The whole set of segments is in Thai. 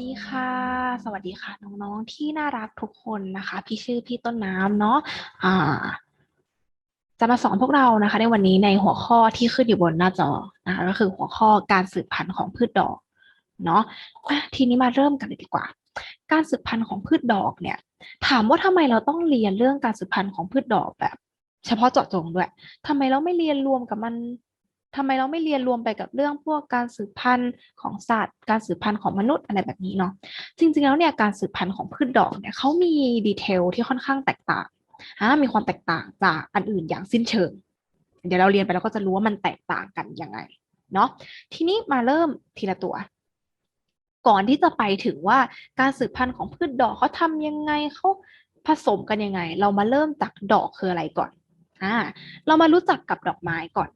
ดีค่ะ สวัสดีค่ะ น้องๆที่น่ารักทุกคนนะคะ พี่ชื่อพี่ต้นน้ำเนาะอ่า จะมาสอนพวกเรานะคะ ในวันนี้ในหัวข้อที่ขึ้นอยู่บนหน้าจอนะคะก็คือหัวข้อการสืบพันธุ์ของพืชดอกเนาะอะทีนี้มาเริ่มกันเลยดีกว่า การสืบพันธุ์ของพืชดอกเนี่ย ถามว่าทำไมเราต้องเรียนเรื่องการสืบพันธุ์ของพืชดอกแบบ เฉพาะเจาะจงด้วยทำไมเราไม่เรียนรวมกับมัน ทำไมเราไม่เรียนรวมไปกับเรื่องพวกการสืบพันธุ์ของสัตว์ การสืบพันธุ์ของมนุษย์อะไรแบบนี้เนาะจริงๆแล้วเนี่ยการสืบพันธุ์ของพืชดอกเนี่ยเขามีดีเทลที่ค่อนข้างแตกต่างอ่ามีความแตกต่างจากอันอื่นอย่างสิ้นเชิง เดี๋ยวเราเรียนไปแล้วก็จะรู้ว่ามันแตกต่างกันยังไงเนาะทีนี้มาเริ่มทีละตัว ก่อนที่จะไปถึงว่าการสืบพันธุ์ของพืชดอกเขาทำยังไงเขาผสมกันยังไง เรามาเริ่มจากดอกคืออะไรก่อนอ่าเรามารู้จักกับดอกไม้ก่อน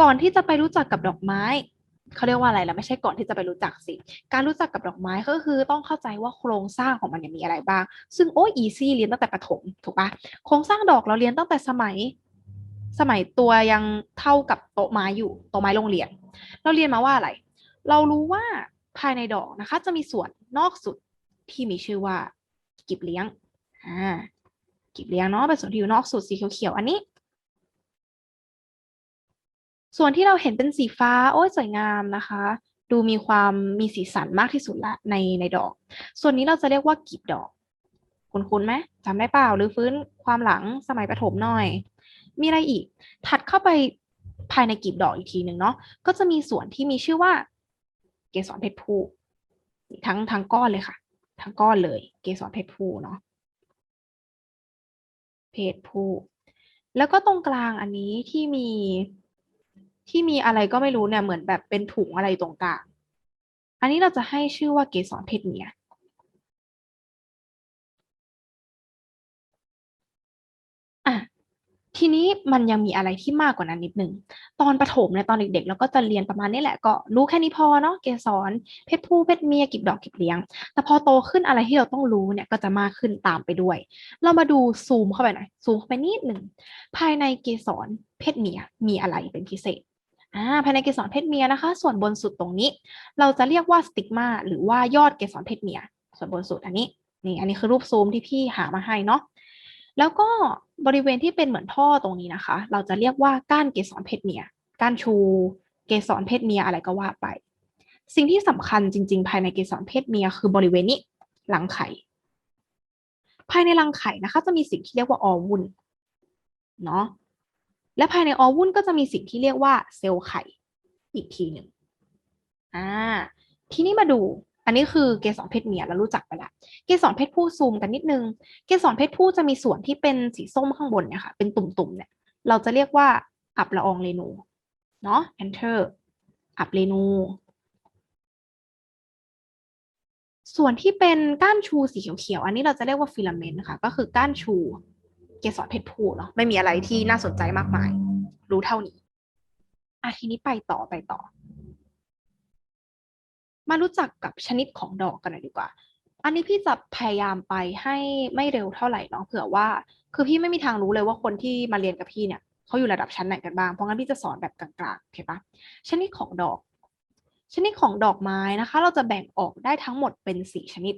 ก่อนที่จะไปรู้จักกับดอกไม้เขาเรียกว่าอะไรล่ะไม่ใช่ก่อนที่จะไปรู้จักสิ การรู้จักกับดอกไม้ก็คือต้องเข้าใจว่าโครงสร้างของมันมีอะไรบ้าง ซึ่งโอ้ยอีซี่เรียนตั้งแต่ประถมถูกปะโครงสร้างดอกเราเรียนตั้งแต่สมัย สมัยตัวยังเท่ากับโต๊ะไม้อยู่โต๊ะไม้โรงเรียน เราเรียนมาว่าอะไร เรารู้ว่าภายในดอกนะคะ จะมีส่วนนอกสุดที่มีชื่อว่ากิบเลี้ยงอ่ากิบเลี้ยงเนาะเป็นส่วนที่อยู่นอกสุดสีเขียวๆอันนี้ ส่วนที่เราเห็นเป็นสีฟ้าโอ้ยสวยงามนะคะ ดูมีความมีสีสันมากที่สุดละในในดอก ส่วนนี้เราจะเรียกว่ากีบดอก คุณคุ้นไหมจำได้เปล่าหรือฟื้นความหลังสมัยประถมหน่อย มีอะไรอีก ถัดเข้าไปภายในกีบดอกอีกทีหนึ่งเนาะก็จะมีส่วนที่มีชื่อว่า เกสรเพชรผู้ทั้งทั้งก้อนเลยค่ะ ทั้งก้อนเลย เกสรเพชรผู้เนาะเพศผู้แล้วก็ตรงกลางอันนี้ที่มี ที่มีอะไรก็ไม่รู้เนี่ยเหมือนแบบเป็นถุงอะไรตรงกลาง อันนี้เราจะให้ชื่อว่าเกสรเพศเมียอะทีนี้มันยังมีอะไรที่มากกว่านั้นนิดนึง ตอนประถมเนี่ยตอนเด็กๆเราก็จะเรียนประมาณนี้แหละก็รู้แค่นี้พอเนาะเกสรเพศผู้เพศเมียกิบดอกกิบเลี้ยง แต่พอโตขึ้นอะไรที่เราต้องรู้เนี่ยก็จะมากขึ้นตามไปด้วย เรามาดูซูมเข้าไปหน่อยซูมเข้าไปนิดหนึ่งภายในเกสรเพศเมียมีอะไรเป็นพิเศษ อ่าภายในเกสรเพศเมียนะคะ ส่วนบนสุดตรงนี้ เราจะเรียกว่าสติกมาหรือว่ายอดเกสรเพศเมีย ส่วนบนสุดอันนี้นี่อันนี้คือรูปซูมที่พี่หามาให้เนาะแล้วก็บริเวณที่เป็นเหมือนท่อตรงนี้นะคะ เราจะเรียกว่าก้านเกสรเพศเมีย ก้านชู เกสรเพศเมียอะไรก็ว่าไป สิ่งที่สำคัญจริง ๆ ภายในเกสรเพศเมีย คือบริเวณนี้รังไข่ภายในรังไข่นะคะ จะมีสิ่งที่เรียกว่าออวุลเนาะ และภายในออวุลก็จะมีสิ่งที่เรียกว่าเซลล์ไข่อีกทีหนึ่งอ่าทีนี้มาดู อันนี้คือเกสรเพศเมียเรารู้จักไปแล้วเกสรเพศผู้ซูมกันนิดนึง เกสรเพศผู้จะมีส่วนที่เป็นสีส้มข้างบนเนี่ยค่ะเป็นตุ่มๆเนี่ยเราจะเรียกว่าอับละอองเรนูเนาะ enter อับเรนู ส่วนที่เป็นก้านชูสีเขียวๆอันนี้เราจะเรียกว่าฟิลาเมนต์ค่ะ ก็คือก้านชู เกสรเพศผู้เนาะไม่มีอะไรที่น่าสนใจมากมาย รู้เท่านี้อะทีนี้ไปต่อไปต่อ มารู้จักกับชนิดของดอกกันหน่อยดีกว่า อันนี้พี่จะพยายามไปให้ไม่เร็วเท่าไหร่เนาะเผื่อว่า คือพี่ไม่มีทางรู้เลยว่าคนที่มาเรียนกับพี่เนี่ยเขาอยู่ระดับชั้นไหนกันบ้างเพราะงั้นพี่จะสอนแบบกลางๆโอเคปะชนิดของดอก ชนิดของดอกไม้นะคะ เราจะแบ่งออกได้ทั้งหมดเป็นสี่ชนิด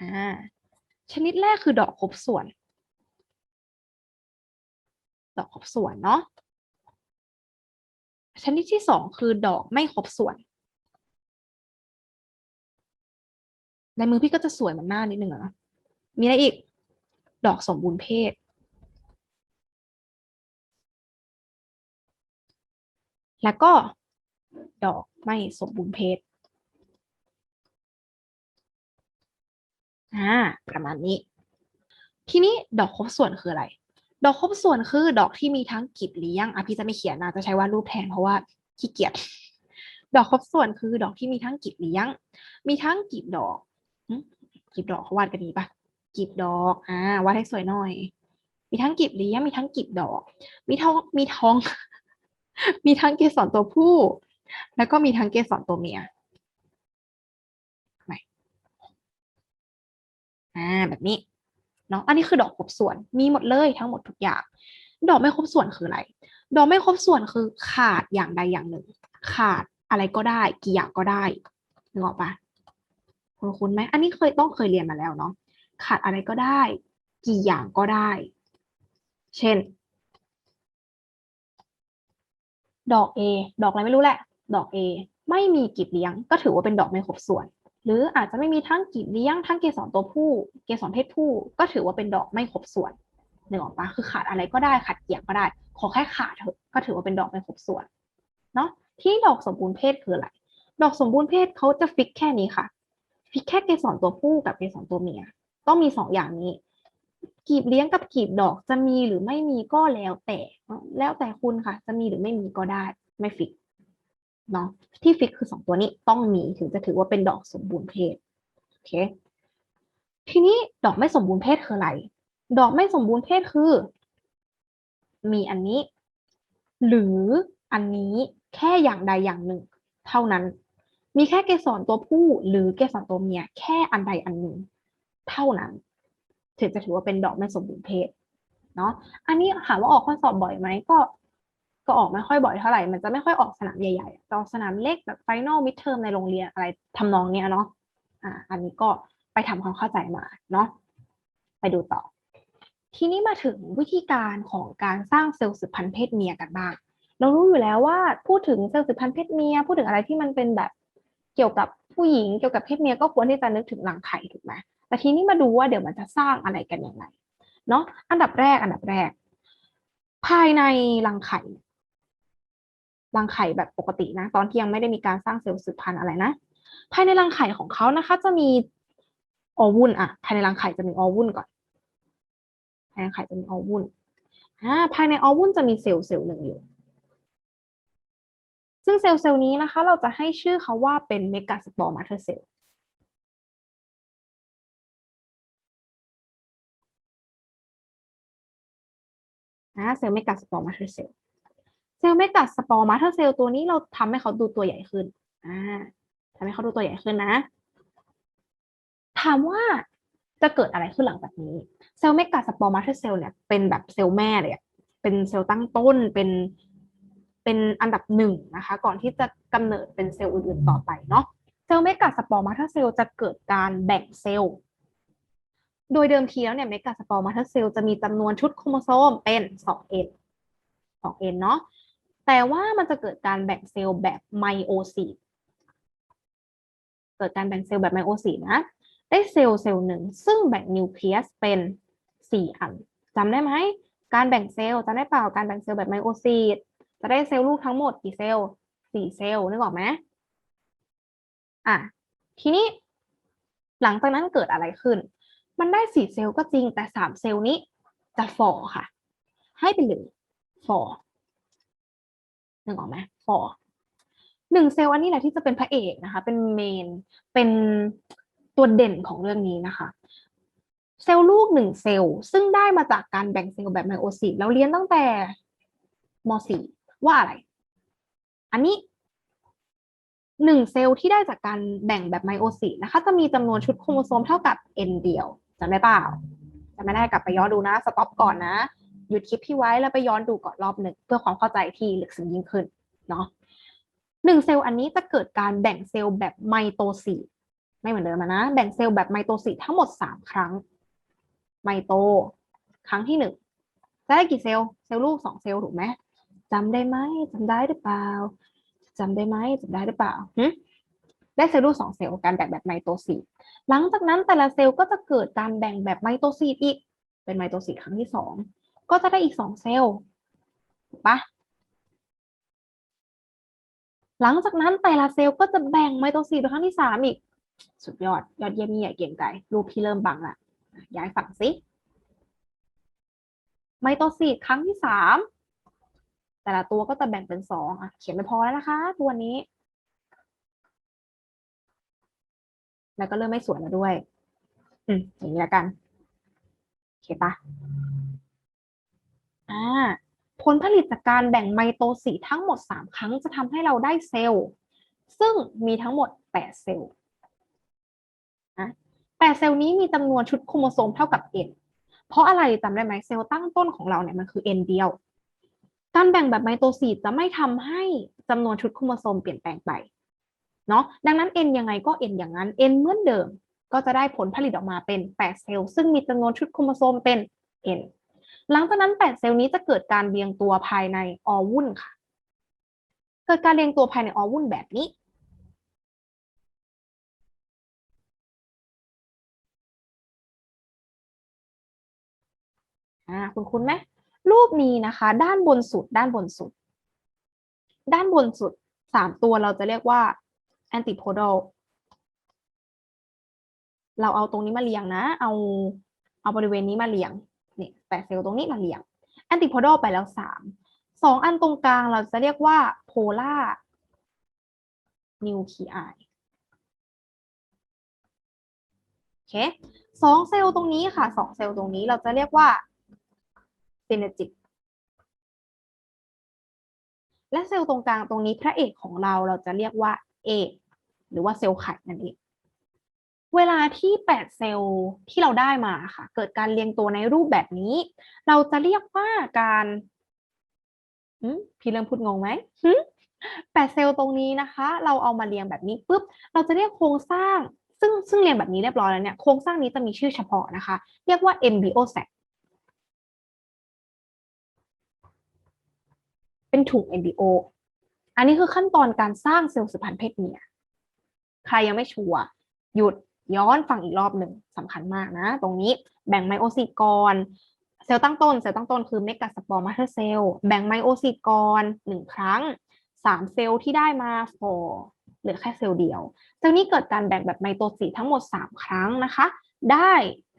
อ่าชนิดแรกคือดอกครบส่วน ดอกครบส่วนเนาะชนิดที่สองคือดอกไม่ครบส่วนในมือพี่ก็จะสวยเหมันหน้านิดนึงอะมีอะไรอีก ดอกสมบูรณ์เพศ แล้วก็ดอกไม่สมบูรณ์เพศ อ่าประมาณนี้ ทีนี้ดอกครบส่วนคืออะไร ดอกครบส่วนคือ ดอกที่มีทั้งกีบเลี้ยงอะพี่จะไม่เขียนนะจะใช้วารูปแทนเพราะว่าขี้เกียจดอกครบส่วนคือ ดอกที่มีทั้งกีบเลี้ยง มีทั้งกีบดอกกีบดอกเขาวาดกันนี้ปะกีบดอกอ่าวาดให้สวยหน่อย มีทั้งกีบเลี้ยงมีทั้งกีบดอก มีทองมีทอง มีทั้งเกสรตัวผู้ แล้วก็มีทั้งเกสรตัวเมียไหน อ่าแบบนี้เนาะอันนี้คือดอกครบส่วนมีหมดเลยทั้งหมดทุกอย่าง ดอกไม่ครบส่วนคืออะไร ดอกไม่ครบส่วนคือขาดอย่างใดอย่างหนึ่ง ขาดอะไรก็ได้ กี่อย่างก็ได้นึกออกปะคุณคุณไหมอันนี้เคยต้องเคยเรียนมาแล้วเนาะขาดอะไรก็ได้ กี่อย่างก็ได้ เช่น ดอก A ดอกอะไรไม่รู้แหละ ดอก A ไม่มีกีบเลี้ยง ก็ถือว่าเป็นดอกไม่ครบส่วน หรืออาจจะไม่มีทั้งกีบเลี้ยงทั้งเกสรตัวผู้ เกสรเพศผู้ ก็ถือว่าเป็นดอกไม่ครบส่วนนึกออกปะคือขาดอะไรก็ได้ขาดเกี่ยงก็ได้ ขอแค่ขาดเถอะก็ถือว่าเป็นดอกไม่ครบส่วนเนาะที่ดอกสมบูรณ์เพศคืออะไร ดอกสมบูรณ์เพศเขาจะฟิกแค่นี้ค่ะ ฟิกแค่เกสรตัวผู้กับเกสรตัวเมีย ต้องมีสองอย่างนี้กีบเลี้ยงกับกีบดอกจะมีหรือไม่มีก็แล้วแต่ แล้วแต่คุณค่ะ จะมีหรือไม่มีก็ได้ไม่ฟิก เนาะที่ฟิกคือสองตัวนี้ต้องมีถึงจะถือว่าเป็นดอกสมบูรณ์เพศโอเคทีนี้ดอกไม่สมบูรณ์เพศคืออะไร ดอกไม่สมบูรณ์เพศคือ มีอันนี้ หรืออันนี้แค่อย่างใดอย่างหนึ่ง เท่านั้น มีแค่เกสรตัวผู้หรือเกสรตัวเมียแค่อันใดอันหนึ่ง เท่านั้น ถึงจะถือว่าเป็นดอกไม่สมบูรณ์เพศเนาะอันนี้ถามว่าออกข้อสอบบ่อยไหมก็ ก็ออกไม่ค่อยบ่อยเท่าไหร่ มันจะไม่ค่อยออกสนามใหญ่ๆจะอสนามเล็กแบบไฟนอลมิดเทอมในโรงเรียนอะไรทำนองเนี้ยเนาะอ่าอันนี้ก็ไปทำความเข้าใจมาเนาะไปดูต่อ ทีนี้มาถึงวิธีการของการสร้างเซลล์สืบพันธุ์เพศเมียกันบ้าง เรารู้อยู่แล้วว่าพูดถึงเซลล์สืบพันธุ์เพศเมีย พูดถึงอะไรที่มันเป็นแบบเกี่ยวกับผู้หญิงเกี่ยวกับเพศเมียก็ควรที่จะนึกถึงรังไข่ถูกไหมแต่ทีนี้มาดูว่าเดี๋ยวมันจะสร้างอะไรกันอย่างไรเนาะอันดับแรกอันดับแรก ภายในรังไข่ รังไข่แบบปกตินะ ตอนที่ยังไม่ได้มีการสร้างเซลล์สืบพันธุ์อะไรนะภายในรังไข่ของเขานะคะ จะมีออวุลอะภายในรังไข่จะมีออวุลก่อนภายในไข่จะมีออวุลอ่าภายในออวุลจะมีเซลล์เซลล์หนึ่งอยู่ ซึ่งเซลล์เซลล์นี้นะคะ เราจะให้ชื่อเขาว่าเป็นเมกาสปอร์มาเธอร์เซลล์นะเซลล์เมกาสปอร์มาเธอร์เซลล์ เซลล์เมกาสปอร์มาเธอร์เซลล์ตัวนี้เราทำให้เขาดูตัวใหญ่ขึ้นอ่าทำให้เขาดูตัวใหญ่ขึ้นนะ ถามว่าจะเกิดอะไรขึ้นหลังจากนี้ เซลล์เมกาสปอร์มาเธอร์เซลล์เนี่ยเป็นแบบเซลล์แม่เลยเป็นเซลล์ตั้งต้นเป็นเป็นอันดับหนึ่งนะคะ ก่อนที่จะกำเนิดเป็นเซลล์อื่นๆต่อไปเนาะเซลล์เมกาสปอร์มาเธอร์เซลล์จะเกิดการแบ่งเซลล์โดยเดิมทีแล้วเนี่ยเมกาสปอร์มาเธอร์เซลล์จะมีจำนวนชุดโครโมโซมเป็น 2n 2n เนาะ แต่ว่ามันจะเกิดการแบ่งเซลล์แบบไมโอซีตเกิดการแบ่งเซลล์แบบไมโอซีตนะ ได้เซลล์เซลล์หนึ่งซึ่งแบ่งนิวเคลียสเป็น 4 อันจำได้ไหม การแบ่งเซลล์จำได้เปล่าการแบ่งเซลล์แบบไมโอซีตจะได้เซลล์ลูกทั้งหมดกี่เซลล์4เซลล์นึกออกไหมอะ ทีนี้หลังจากนั้นเกิดอะไรขึ้น มันได้4เซลล์ก็จริงแต่3เซลล์นี้จะฝ่อค่ะ ให้ไปเลยฝ่อ นึกออกไหมฝ่อหนึ่งเซลล์อันนี้แหละที่จะเป็นพระเอกนะคะ เป็นเมน เป็นตัวเด่นของเรื่องนี้นะคะ เซลล์ลูกหนึ่งเซลล์ซึ่งได้มาจากการแบ่งเซลล์แบบไมโอซีตเราเรียนตั้งแต่ม .4 ว่าอะไร อันนี้หนึ่งเซลล์ที่ได้จากการแบ่งแบบไมโอซีตนะคะ จะมีจำนวนชุดโครโมโซมเท่ากับ n เดียวจำได้เปล่าจำไม่ได้กลับไปย้อนดูนะ สต็อปก่อนนะ หยุดคลิปที่ไว้แล้วไปย้อนดูก่อนรอบหนึ่งเพื่อความเข้าใจที่ลึกซึ้งยิ่งขึ้นเนาะหนึ่งเซลล์อันนี้จะเกิดการแบ่งเซลล์แบบไมโตซีไม่เหมือนเดิมนะแบ่งเซลล์แบบไมโตซีทั้งหมดสามครั้ง ไมโต ครั้งที่หนึ่งจะได้กี่เซลล์เซลล์ลูกสองเซลล์ถูกไหมจำได้ไหมจำได้หรือเปล่าจำได้ไหมจำได้หรือเปล่าหึได้เซลล์ลูกสองเซลล์การแบ่งแบบไมโตซีหลังจากนั้นแต่ละเซลล์ก็จะเกิดการแบ่งแบบไมโตซีอีกเป็นไมโตซีครั้งที่สอง ก็จะได้อีกสองเซลล์ถูกปะหลังจากนั้นแต่ละเซลล์ก็จะแบ่งไมโตซีตเป็นครั้งที่สามอีก สุดยอด ยอดเยี่ยมเยี่เก่งไก่รูปพี่เริ่มบังละย้ายฝั่งสิไมโตซีตครั้งที่สามแต่ละตัวก็จะแบ่งเป็นสองอะเขียนไม่พอแล้วนะคะ ตัวนี้ แล้วก็เริ่มไม่สวยแล้วด้วย อืมอย่างนี้แล้วกันโอเคปะ อ่าผลผลิตจากการแบ่งไมโตซีทั้งหมด 3 ครั้งจะทำให้เราได้เซลล์ ซึ่งมีทั้งหมด 8 เซลล์นะ8เซลล์นี้มีจำนวนชุดโครโมโซมเท่ากับ n เพราะอะไรจำได้ไหมเซลล์ตั้งต้นของเราเนี่ยมันคือ n เดียว การแบ่งแบบไมโตซีจะไม่ทำให้จำนวนชุดโครโมโซมเปลี่ยนแปลงไปเนาะดังนั้น n ยังไงก็ n อย่างนั้น n เหมือนเดิม ก็จะได้ผลผลิตออกมาเป็น 8 เซลล์ซึ่งมีจำนวนชุดโครโมโซมเป็น n หลังจากนั้น8เซลล์นี้จะเกิดการเรียงตัวภายในออวุ่นค่ะ เกิดการเรียงตัวภายในออวุ่นแบบนี้ อ่า คุณคุ้นไหมรูปนี้นะคะ ด้านบนสุด ด้านบนสุด ด้านบนสุดสามตัวเราจะเรียกว่า antipodal เราเอาตรงนี้มาเรียงนะ เอาเอาบริเวณนี้มาเรียง นี่ยแปดเซลล์ตรงนี้มาเรียง antipodal ไปแล้วสามสองอันตรงกลางเราจะเรียกว่า polar nuclei โอเคสองเซลล์ตรงนี้ค่ะสองเซลล์ตรงนี้เราจะเรียกว่า synergic และเซลล์ตรงกลางตรงนี้พระเอกของเราเราจะเรียกว่าเอกหรือว่าเซลล์ไข่นั่นเอง เวลาที่8เซลล์ที่เราได้มาค่ะ เกิดการเรียงตัวในรูปแบบนี้ เราจะเรียกว่าการพี่เริ่มพูดงงไหมแปดเซลล์ตรงนี้นะคะ เราเอามาเรียงแบบนี้ปุ๊บเราจะเรียกโครงสร้าง ซึ่งซึ่งเรียงแบบนี้เรียบร้อยแล้วเนี่ยโครงสร้างนี้จะมีชื่อเฉพาะนะคะ เรียกว่า embryo sac เป็นถุง embryo อันนี้คือขั้นตอนการสร้างเซลล์สืบพันธุ์เพศเมียใครยังไม่ชัวร์หยุด ย้อนฟังอีกรอบหนึ่งสำคัญมากนะ ตรงนี้แบ่งไมโอซิตก่อนเซลล์ตั้งต้นเซลล์ตั้งต้นคือเมกาสปอร์มาเธอร์เซลล์แบ่งไมโอซิตก่อนหนึ่งครั้งสามเซลล์ที่ได้มาฟอเหลือแค่เซลล์เดียว เซลล์นี้เกิดการแบ่งแบบไมโตซิสทั้งหมด 3 ครั้งนะคะ ได้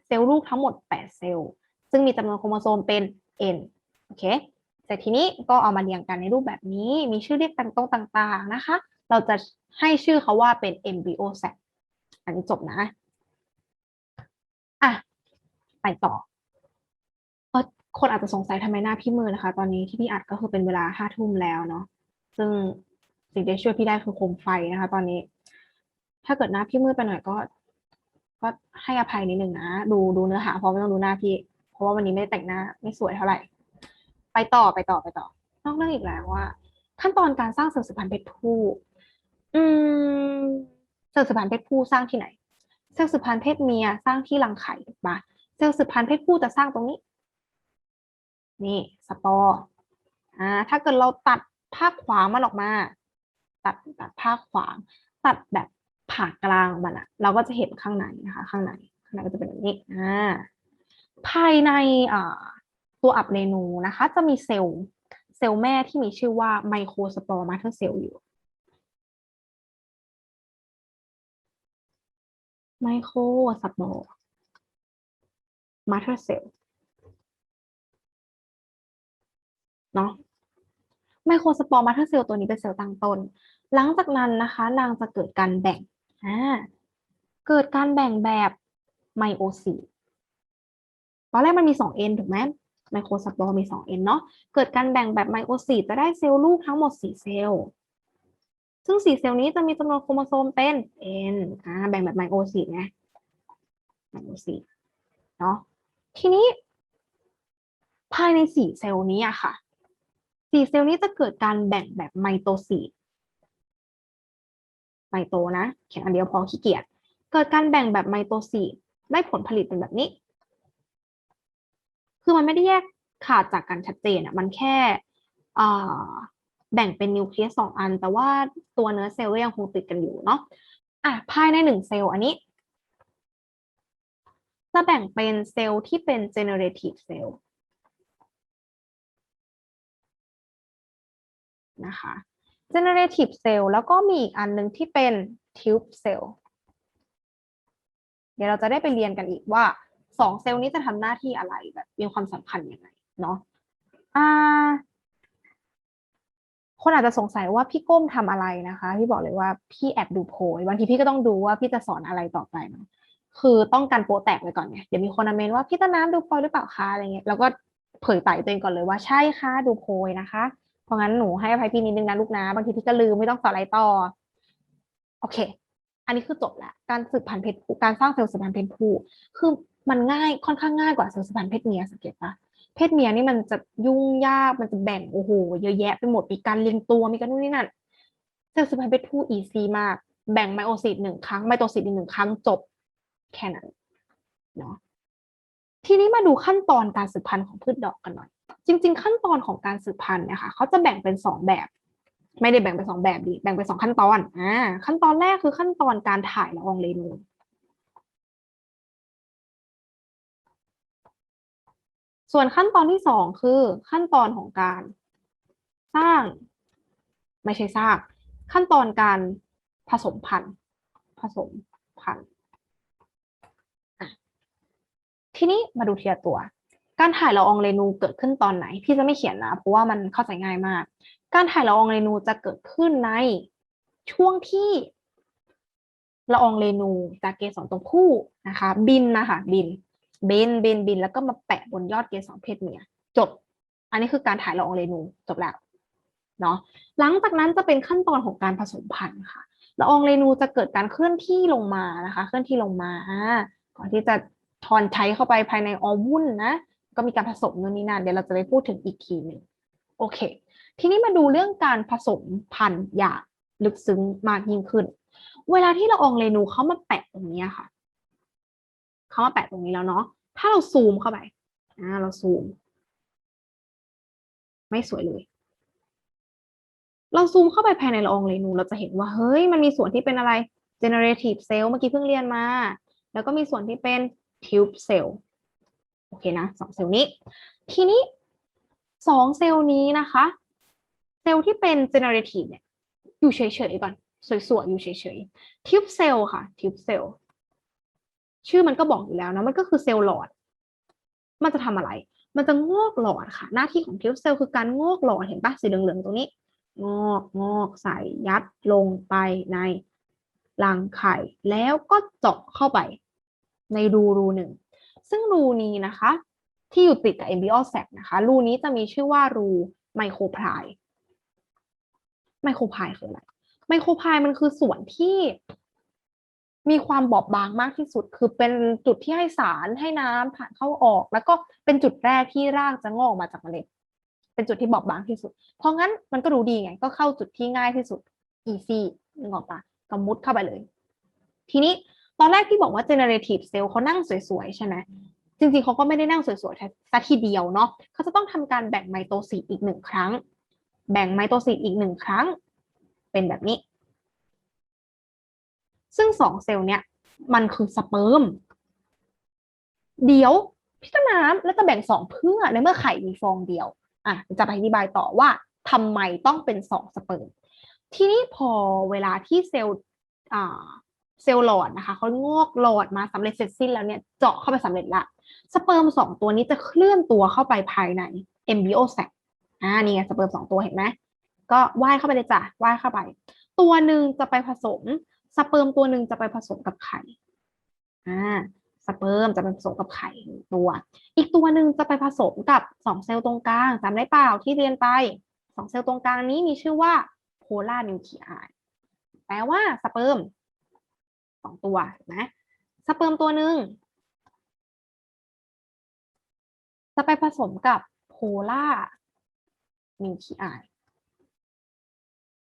เซลล์ลูกทั้งหมด 8 เซลล์ ซึ่งมีจำนวนโครโมโซมเป็น n โอเคแต่ทีนี้ก็เอามาเรียงกันในรูปแบบนี้ มีชื่อเรียกต่างๆนะคะ เราจะให้ชื่อเขาว่าเป็น embryo sac อันนี้จบนะ อะ ไปต่อเออคนอาจจะสงสัยทำไมหน้าพี่มือนะคะ ตอนนี้ที่พี่อัดก็คือเป็นเวลาห้าทุ่มแล้วเนาะ ซึ่งสิ่งที่ช่วยพี่ได้คือโคมไฟนะคะ ตอนนี้ ถ้าเกิดหน้าพี่มืดไปหน่อยก็ ก็ให้อภัยนิดนึงนะ ดูดูเนื้อหาเพราะไม่ต้องดูหน้าพี่ เพราะว่าวันนี้ไม่ได้แต่งหน้าไม่สวยเท่าไหร่ ไปต่อไปต่อไปต่อ นอกเรื่องอีกแล้วว่า ขั้นตอนการสร้างเซลล์สืบพันธุ์เพศผู้อืม เซลล์สืบพันธุ์เพศผู้สร้างที่ไหน เซลล์สืบพันธุ์เพศเมียสร้างที่รังไข่ถูกปะเซลล์สืบพันธุ์เพศผู้จะสร้างตรงนี้ นี่สปอร์อ่าถ้าเกิดเราตัดภาคขวางมันออกมา ตัดตัดภาคขวาง ตัดแบบผ่ากลางมันอะเราก็จะเห็นข้างในนะคะ ข้างในข้างในก็จะเป็นแบบนี้อ่าภายในอ่าตัวอับเรนูนะคะ จะมีเซลล์เซลล์แม่ที่มีชื่อว่าไมโครสปอร์มาเธอร์เซลล์อยู่ ไมโครสปอร์มาเธอร์เซลเนาะไมโครสปอร์มาเธอร์เซลตัวนี้เป็นเซลล์ตั้งต้น หลังจากนั้นนะคะนางจะเกิดการแบ่งอ่าเกิดการแบ่งแบบไมโอซีตอนแรกมันมี 2n ถูกไหมไมโครสปอร์มี 2n เนาะเกิดการแบ่งแบบไมโอซีจะได้เซลล์ลูกทั้งหมด 4 เซลล์ ซึ่ง4เซลล์นี้จะมีจำนวนโครโมโซมเป็น n อ่าแบ่งแบบไมโอซีไงไมโอซีเนาะทีนี้ ภายใน4เซลล์นี้อะค่ะ4เซลล์นี้จะเกิดการแบ่งแบบไมโตซีดไมโตนะเขียนอันเดียวพอขี้เกียจเกิดการแบ่งแบบไมโตซีดได้ผลผลิตเป็นแบบนี้ คือมันไม่ได้แยกขาดจากกันชัดเจนอะมันแค่ แบ่งเป็นนิวเคลียสสองอัน แต่ว่าตัวเนื้อเซลล์ก็ยังคงติดกันอยู่เนาะอะภายในหนึ่งเซลล์อันนี้จะแบ่งเป็นเซลล์ที่เป็น generative cell นะคะ generative cell แล้วก็มีอีกอันหนึ่งที่เป็น tube cell เดี๋ยวเราจะได้ไปเรียนกันอีกว่าสองเซลล์นี้จะทำหน้าที่อะไรแบบมีความสำคัญยังไงเนาะอ่า คนอาจจะสงสัยว่าพี่ก้มทำอะไรนะคะ พี่บอกเลยว่าพี่แอบดูโพยบางทีพี่ก็ต้องดูว่าพี่จะสอนอะไรต่อไปเนาะคือต้องการโปรแตกไว้ก่อนไงเดี๋ยวมีคนอเมนว่าพี่ต้นน้ำดูโพยหรือเปล่าคะอะไรเงี้ยแล้วก็เผยไต่ตัวเองก่อนเลยว่าใช่ค่ะดูโพยนะคะ เพราะงั้นหนูให้อภัยพี่นิดนึงนะลูกนะบางทีพี่ก็ลืมไม่ต้องสอนอะไรต่อโอเค อันนี้คือจบล้วการสืบพันธุ์เพศผู้การสร้างเซลล์สืบพันธุ์เพศผู้คือมันง่ายค่อนข้างง่ายกว่าเซลล์สืบพันธุ์เพศเมียสังเกตปะ เพศเมียนี่มันจะยุ่งยากมันจะแบ่งโอ้โหเยอะแยะไปหมดมีการเรียงตัวมีการนู่นนี่นั่นเซลล์สืบพันธุ์เพศผู้อีซีมาก แบ่งไมโอซิสหนึ่งครั้งไมโตซิสอีกหนึ่งครั้งจบแค่นั้นเนาะทีนี้มาดูขั้นตอนการสืบพันธุ์ของพืชดอกกันหน่อย จริง ๆ ขั้นตอนของการสืบพันธุ์นี่ยค่ะเขาจะแบ่งเป็นสองแบบ ไม่ได้แบ่งเป็นสองแบบดิแบ่งเป็นสองขั้นตอนอ่าขั้นตอนแรกคือขั้นตอนการถ่ายละอองเรนู ส่วนขั้นตอนที่สองคือขั้นตอนของการ สร้าง ไม่ใช่สร้าง ขั้นตอนการผสมพันธุ์ ผสมพันธุ์ทีนี้มาดูทีละตัว การถ่ายละอองเรนูเกิดขึ้นตอนไหน พี่จะไม่เขียนนะ เพราะว่ามันเข้าใจง่ายมาก การถ่ายละอองเรนูจะเกิดขึ้นในช่วงที่ละอองเรนูจากเกสรตัวผู้นะคะ บินนะคะบิน บินบินบินแล้วก็มาแปะบนยอดเกสรเพศเมียจบ อันนี้คือการถ่ายละอองเรนูจบแล้วเนาะหลังจากนั้นจะเป็นขั้นตอนของการผสมพันธุ์ค่ะละอองเรนูจะเกิดการเคลื่อนที่ลงมานะคะ เคลื่อนที่ลงมา ก่อนที่จะทอนใช้เข้าไปภายในออวุ้นนะก็มีการผสมนู่นนี่นั่นเดี๋ยวเราจะไปพูดถึงอีกทีหนึ่งโอเค ทีนี้มาดูเรื่องการผสมพันธุ์อย่างลึกซึ้งมากยิ่งขึ้น เวลาที่ละอองเรนูเขามาแปะตรงนี้ค่ะ เขามาแปะตรงนี้แล้วเนาะถ้าเราซูมเข้าไปอ่าเราซูม ไม่สวยเลย เราซูมเข้าไปภายในละอองเรนูเราจะเห็นว่าเฮ้ยมันมีส่วนที่เป็นอะไร generative cell เมื่อกี้เพิ่งเรียนมา แล้วก็มีส่วนที่เป็น tube cell โอเคนะสองเซลล์นี้ ทีนี้สองเซลล์นี้นะคะ เซลล์ที่เป็น generative เนี่ยอยู่เฉยๆก่อน สวยๆ อยู่เฉยๆ tube cell ค่ะ tube cell ชื่อมันก็บอกอยู่แล้วนะมันก็คือเซลล์หลอด มันจะทำอะไร มันจะงอกหลอดค่ะ หน้าที่ของทิวเซลล์คือการงอกหลอดเห็นปะสีเหลืองๆตรงนี้ งอกงอกใส่ยัดลงไปในรังไข่ แล้วก็เจาะเข้าไป ในรูรูหนึ่ง ซึ่งรูนี้นะคะ ที่อยู่ติดกับ embryo sac นะคะ รูนี้จะมีชื่อว่ารูไมโครพายไมโครพายคืออะไรไมโครพายมันคือส่วนที่ มีความบอบบางมากที่สุด คือเป็นจุดที่ให้สารให้น้ำผ่านเข้าออก แล้วก็เป็นจุดแรกที่รากจะงอกออกมาจากเมล็ด เป็นจุดที่บอบบางที่สุด เพราะงั้นมันก็รู้ดีไง ก็เข้าจุดที่ง่ายที่สุด easy นึกออกปะก็มุดเข้าไปเลย ทีนี้ตอนแรกที่บอกว่า generative cell เขานั่งสวยๆ ใช่ไหมจริงๆเขาก็ไม่ได้นั่งสวยๆซะทีเดียวเนาะเขาจะต้องทำการแบ่งไมโตซิสอีกหนึ่งครั้ง แบ่งไมโตซิสอีกหนึ่งครั้ง เป็นแบบนี้ ซึ่งสองเซลล์เนี้ยมันคือสเปิร์มเดี๋ยวพิจารณาแล้วจะแบ่งสองเพื่อในเมื่อไข่มีฟองเดียวอะจะไปอธิบายต่อว่าทำไมต้องเป็นสองสเปิร์มทีนี้พอเวลาที่เซลล์อ่าเซลล์หลอดนะคะเขางอกหลอดมาสำเร็จเสร็จสิ้นแล้วเนี่ยเจาะเข้าไปสำเร็จละสเปิร์มสองตัวนี้จะเคลื่อนตัวเข้าไปภายใน embryo sac อ่านี่ไงสเปิร์มสองตัวเห็นไหมก็ว่ายเข้าไปเลยจ้ะว่ายเข้าไป ตัวหนึ่งจะไปผสม สเปิร์มตัวหนึ่งจะไปผสมกับไข่อ่าสเปิร์มจะไปผสมกับไข่ตัว อีกตัวหนึ่งจะไปผสมกับสองเซลล์ตรงกลางจำได้เปล่าที่เรียนไปสองเซลล์ตรงกลางนี้มีชื่อว่าโพลาร์นิวคลีไอแปลว่าสเปิร์มสองตัวนะสเปิร์มตัวหนึ่งจะไปผสมกับโพลาร์นิวคลีไอ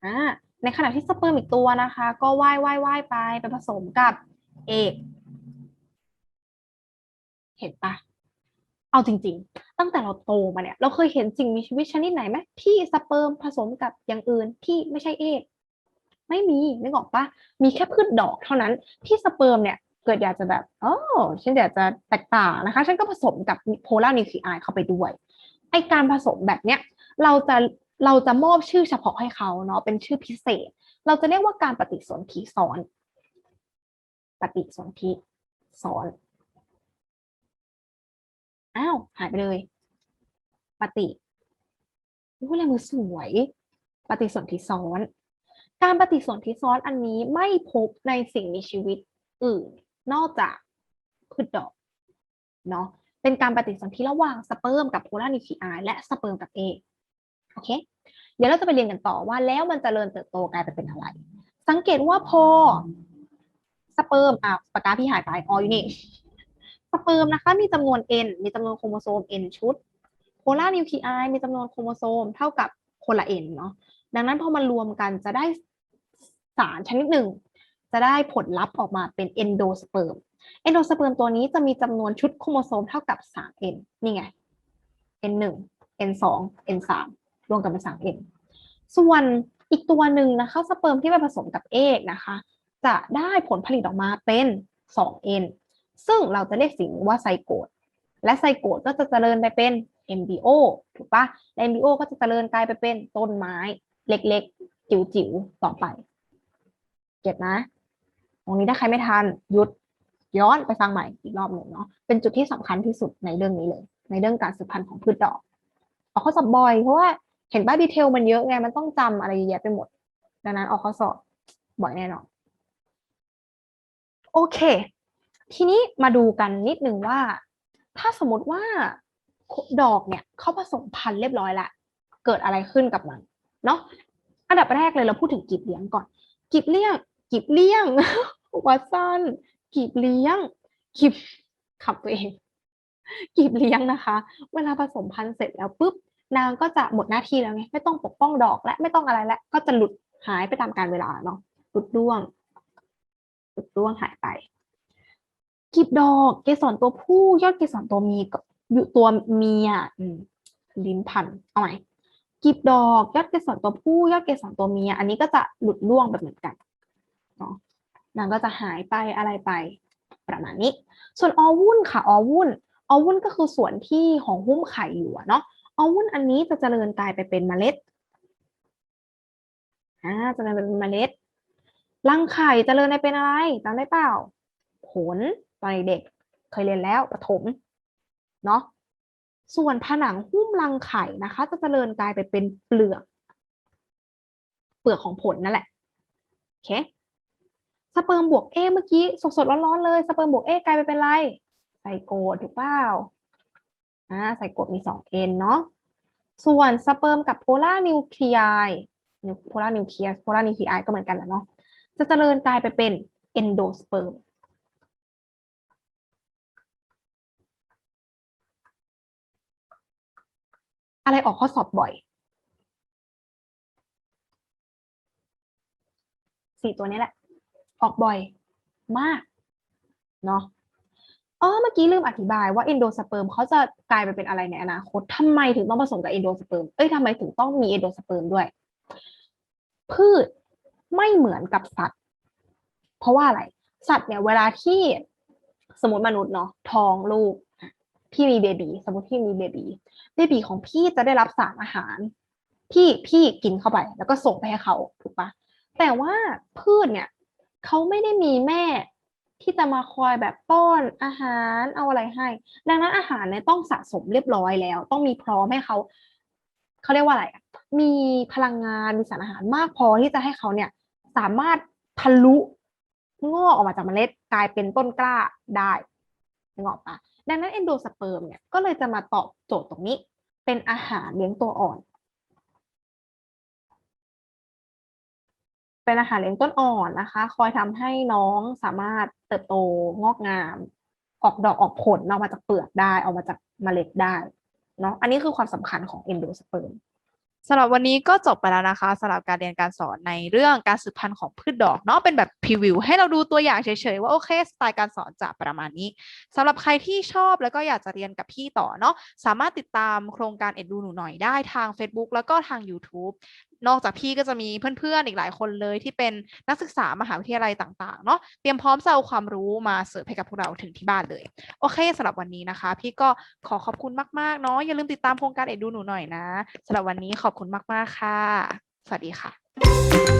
อ่า ในขณะที่สเปิร์มอีกตัวนะคะ ก็ว่ายว่ายว่ายไปไปผสมกับเอก เห็นปะเอาจริง ๆ ตั้งแต่เราโตมาเนี่ย เราเคยเห็นสิ่งมีชีวิตชนิดไหนไหมที่สเปิร์มผสมกับอย่างอื่นที่ไม่ใช่เอก ไม่มีนึกออกปะมีแค่พืชดอกเท่านั้นที่สเปิร์มเนี่ยเกิดอยากจะแบบโอ้ฉันอยากจะแตกต่างนะคะ ฉันก็ผสมกับโพลาร์นิวคลีไอเข้าไปด้วยไอการผสมแบบเนี้ยเราจะ เราจะมอบชื่อเฉพาะให้เขาเนาะเป็นชื่อพิเศษ เราจะเรียกว่าการปฏิสนธิซ้อน ปฏิสนธิซ้อนอ้าวหายไปเลย ปฏิรู้อะไรมือสวย ปฏิสนธิซ้อน การปฏิสนธิซ้อนอันนี้ไม่พบในสิ่งมีชีวิตอื่น นอกจากพืชดอกเนาะเป็นการปฏิสนธิระหว่างสเปิร์มกับโพลานิคลีไอและสเปิร์มกับเอ โอเค เดี๋ยวเราจะไปเรียนกันต่อว่าแล้วมันจเจริญเติบโตกลายเป็นอะไร สังเกตว่าพอสเปิร์มอะปากกาพี่หายไปอ๋ออยู่นี่สเปิร์มนะคะ มีจำนวน n มีจำนวนโครโมโซม n ชุด polar nuclei มีจำนวนโครโมโซมเท่ากับคนละ n เนาะดังนั้นพอมันรวมกันจะได้สารชนิดหนึ่ง จะได้ผลลัพธ์ออกมาเป็น endosperm endosperm ตัวนี้จะมีจำนวนชุดโครโมโซมเท่ากับ 3n นี่ไง n 1 n 2 n 3 รวมกันเป็น 3n ส่วนอีกตัวหนึ่งนะคะสเปิร์มที่ไปผสมกับเอกนะคะ จะได้ผลผลิตออกมาเป็น 2n ซึ่งเราจะเรียกสิ่งนี้ว่าไซโกตและไซโกตก็จะเจริญไปเป็น MBO ถูกปะและ MBO ก็จะเจริญกลายไปเป็นต้นไม้เล็กๆ จิ๋วๆ ต่อไป เก็บนะ ตรงนี้ถ้าใครไม่ทันหยุดย้อนไปฟังใหม่อีกรอบหนึ่งเนาะ เป็นจุดที่สำคัญที่สุดในเรื่องนี้เลย ในเรื่องการสืบพันธุ์ของพืชดอกออกข้อสอบบ่อยเพราะว่า เห็นบ้าดีเทลมันเยอะไงมันต้องจำอะไรเยอะแยะไปหมด ดังนั้นออกข้อสอบบ่อยแน่นอน โอเค ทีนี้มาดูกันนิดนึงว่า ถ้าสมมติว่าดอกเนี่ยเขาผสมพันธุ์เรียบร้อยละเกิดอะไรขึ้นกับมันเนาะอันดับแรกเลยเราพูดถึงกีบเลี้ยงก่อน กีบเลี้ยงกีบเลี้ยงวัดสั้นกีบเลี้ยงกีบขับตัวเองกีบเลี้ยงนะคะ เวลาผสมพันธุ์เสร็จแล้วปุ๊บ นางก็จะหมดหน้าที่แล้วไงไม่ต้องปกป้องดอกและไม่ต้องอะไรแล้วก็จะหลุดหายไปตามกาลเวลาเนาะหลุดร่วงหลุดร่วงหายไปกีบดอกเกสรตัวผู้ยอดเกสรตัวมีกับอยู่ตัวเมียลิ้นพันเอาใหม่กีบดอกยอดเกสรตัวผู้ยอดเกสรตัวเมีย อันนี้ก็จะหลุดร่วงแบบเหมือนกันเนาะนางก็จะหายไปอะไรไปประมาณนี้ ส่วนออวุ่นค่ะออวุ่นออวุ่นก็คือส่วนที่ห่อหุ้มไข่อยู่เนาะ ออวุ่นอันนี้จะเจริญกลายไปเป็นเมล็ดอ่าเจริญเป็นเมล็ดรังไข่เจริญไปเป็นอะไรจำได้เปล่า ผลตอนเด็กเคยเรียนแล้วประถมเนาะส่วนผนังหุ้มรังไข่นะคะ จะเจริญกลายไปเป็นเปลือก เปลือกของผลนั่นแหละโอเคสเปิร์มบวกเอเมื่อกี้สดๆร้อนๆเลย สเปิร์มบวกเอกลายไปเป็นอะไรไซโกถูกเปล่า อ่าไซโกตมีสองเอ็นเนาะส่วนสเปิร์มกับโพลาร์นิวเคลียยโพลาร์นิวเคลียสโพลาร์นิวเคลียยก็เหมือนกันแหละเนาะจะเจริญกลายไปเป็นเอนโดสเปิร์มอะไรออกข้อสอบบ่อยสี่ตัวนี้แหละ ออกบ่อยมากเนาะ อ๋อเมื่อกี้ลืมอธิบายว่าเอนโดสเปิร์มเขาจะกลายไปเป็นอะไรในอนาคตทำไมถึงต้องผสมกับเอนโดสเปิร์มเอ้ยทำไมถึงต้องมีเอนโดสเปิร์มด้วย พืชไม่เหมือนกับสัตว์ เพราะว่าอะไร สัตว์เนี่ยเวลาที่สมมติมนุษย์เนาะท้องลูก พี่มีเบบีสมมติพี่มีเบบีเบบีของพี่จะได้รับสารอาหารที่พี่กินเข้าไป แล้วก็ส่งไปให้เขาถูกปะแต่ว่าพืชเนี่ยเขาไม่ได้มีแม่ ที่จะมาคอยแบบป้อนอาหารเอาอะไรให้ ดังนั้นอาหารเนี่ยต้องสะสมเรียบร้อยแล้ว ต้องมีพร้อมให้เขาเขาเรียกว่าอะไรอะมีพลังงานมีสารอาหารมากพอที่จะให้เขาเนี่ย สามารถทะลุงอกออกมาจากเมล็ดกลายเป็นต้นกล้าได้นึกออกปะดังนั้นเอนโดสเปิร์มเนี่ยก็เลยจะมาตอบโจทย์ตรงนี้ เป็นอาหารเลี้ยงตัวอ่อน เป็นอาหารเลี้ยงต้นอ่อนนะคะ คอยทำให้น้องสามารถเติบโตงอกงาม ออกดอกออกผลออกมาจากเปลือกได้ออกมาจากเมล็ดได้เนาะอันนี้คือความสำคัญของเอนโดสเปิร์มสำหรับวันนี้ก็จบไปแล้วนะคะสำหรับการเรียนการสอนในเรื่องการสืบพันธุ์ของพืชดอกเนาะเป็นแบบพรีวิวให้เราดูตัวอย่างเฉยๆว่าโอเคสไตล์การสอนจะประมาณนี้สำหรับใครที่ชอบแล้วก็อยากจะเรียนกับพี่ต่อเนาะสามารถติดตามโครงการเอ็ดดูหนูหน่อยได้ทาง Facebook แล้วก็ทาง YouTube นอกจากพี่ก็จะมีเพื่อนๆอีกหลายคนเลยที่เป็นนักศึกษามหาวิทยาลัยต่างๆเนาะเตรียมพร้อมจะเอาความรู้มาเสิร์ฟให้กับพวกเราถึงที่บ้านเลย โอเคสำหรับวันนี้นะคะ พี่ก็ขอขอบคุณมากๆเนาะอย่าลืมติดตามโครงการเอ็ดดูหนูหน่อยนะสำหรับวันนี้ขอบคุณมากๆค่ะ สวัสดีค่ะ